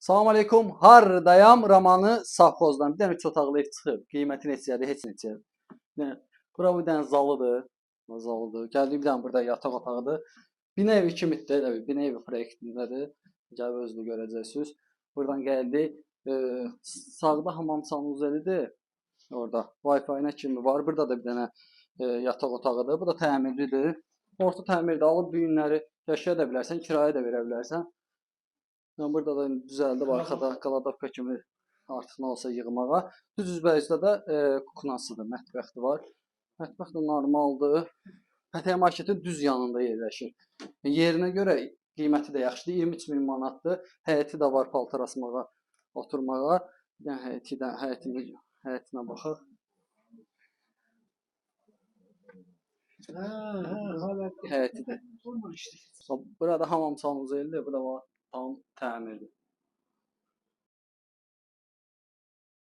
Salam aleykum. Hardayam romanı safxozdan. Bir dənə üç otaqlı ev çıxıb. Qiyməti neçədir? Heç neçə. Yəni bura bir dənə zalıdır. Zalıdır. Gəldi bir dənə burada yataq otağıdır. Bina evi kimidir, elə bil. Bina evi proyektindədir. Gəlib özünü görəcəksiniz. Buradan gəldi. E, sağda hamam sanuzelidir. Orada Wi-Fi nə kimi var. Burada da bir dənə e, yataq otağıdır. Bu da təmirlidir. Orta təmirdə alıb bu günləri yaşaya da bilərsən, kirayə də verə bilərsən. Yəni burada da düzəldib arxada qaladovka kimi artıq nə olsa yığmağa. Düz üzbəyizdə də e, kuknasıdır, mətbəxi var. Mətbəx də normaldır. Pətəyə marketin düz yanında yerləşir. Yerinə görə qiyməti də yaxşıdır. 23 min manatdır. Həyəti də var paltar asmağa, oturmağa. Dənə həyəti də həyətini həyətinə baxaq. Hə, hə, hala Həyəti də. Burada hamam sanuzeldir, bu da var 10 taneli.